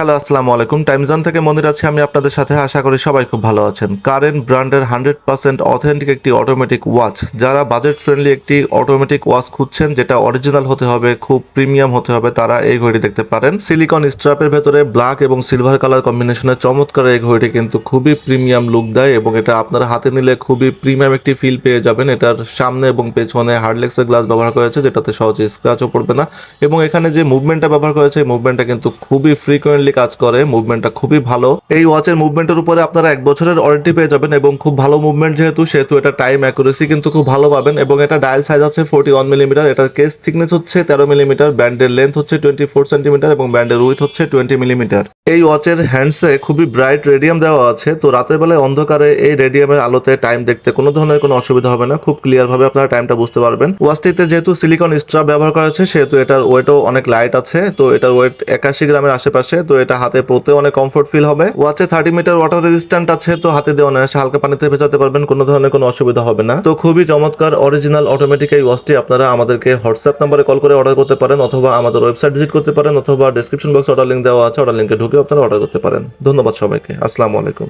Hello, আসসালামু আলাইকুম। টাইমজান থেকে মনির আছি। আমি আপনাদের সাথে। আশা করি সবাই খুব ভালো আছেন। কারেন্ট ব্র্যান্ডের হান্ড্রেড পার্সেন্ট অথেন্টিক একটি অটোমেটিক ওয়াচ যারা বাজেট ফ্রেন্ডলি একটি অটোমেটিক ওয়াচ খুঁজছেন, যেটা অরিজিনাল হতে হবে, খুব প্রিমিয়াম হতে হবে, তারা এই ঘড়ি দেখতে পারেন। সিলিকন স্ট্র্যাপের ভেতরে ব্ল্যাক এবং সিলভার কালার কম্বিনেশনের চমৎকার এই ঘড়িটি কিন্তু খুবই প্রিমিয়াম লুক দেয় এবং এটা আপনার হাতে নিলে খুবই প্রিমিয়াম একটি ফিল পেয়ে যাবেন। এটার সামনে এবং পেছনে হার্ডলেক্সের গ্লাস ব্যবহার করেছে যেটাতে সহজে স্ক্র্যাচও পড়বে না। এবং এখানে যে মুভমেন্টটা ব্যবহার করেছে এই মুভমেন্টটা কিন্তু খুবই ফ্রিকোয়েন্টলি কাজ করে মুভমেন্টটা খুবই ভালো। এই ওয়াচের মুভমেন্টের উপরে আপনারা এক বছরের ওয়ারেন্টি পেয়ে যাবেন এবং খুব ভালো মুভমেন্ট যেহেতু, সেহেতু এটা টাইম অ্যাকুরেসি কিন্তু খুব ভালো পাবেন এবং এটা ডায়াল সাইজ আছে ফোর্টি ওয়ান মিলিমিটার এটার কেস থিকনেস হচ্ছে তেরো মিলিমিটার ব্যান্ডের লেন্থ হচ্ছে টোয়েন্টি ফোর সেন্টিমিটার এবং ব্যান্ডের উইথ হচ্ছে টোয়েন্টি মিলিমিটার এই ওয়াচের হ্যান্ডসে খুবই ব্রাইট রেডিয়াম দেওয়া আছে, তো রাতের বেলায় অন্ধকারে এই রেডিয়ামের আলোতে টাইম দেখতে কোনো ধরনের কোনো অসুবিধা হবে না, খুব ক্লিয়ার ভাবে আপনারা টাইমটা বুঝতে পারবেন। ওয়াচটিতে যেহেতু সিলিকন স্ট্রাপ ব্যবহার করা আছে সেহেতু এটার ওয়েটও অনেক লাইট আছে, তো এটার ওয়েট একাশি গ্রামের আশেপাশে, তো এটা হাতে পড়তে অনেক কমফোর্ট ফিল হবে। ওয়াচে থার্টি মিটার ওয়াটার রেজিস্ট্যান্ট আছে, তো হাতে দিয়ে অনায়াসে হালকা পানিতে ভেজাতে পারবেন, কোনো ধরনের কোনো অসুবিধা হবে না। তো খুবই চমৎকার অরিজিনাল অটোমেটিক এই ওয়াচটি আপনারা আমাদেরকে হোয়াটসঅ্যাপ নাম্বারে কল করে অর্ডার করতে পারেন, অথবা আমাদের ওয়েবসাইট ভিজিট করতে পারেন, অথবা ডিসক্রিপশন বক্সে অর্ডার লিঙ্ক দেওয়া আছে অর্ডার লিঙ্কে ঢুকে আপনারা অর্ডার করতে পারেন। ধন্যবাদ সবাইকে। আসসালামু আলাইকুম।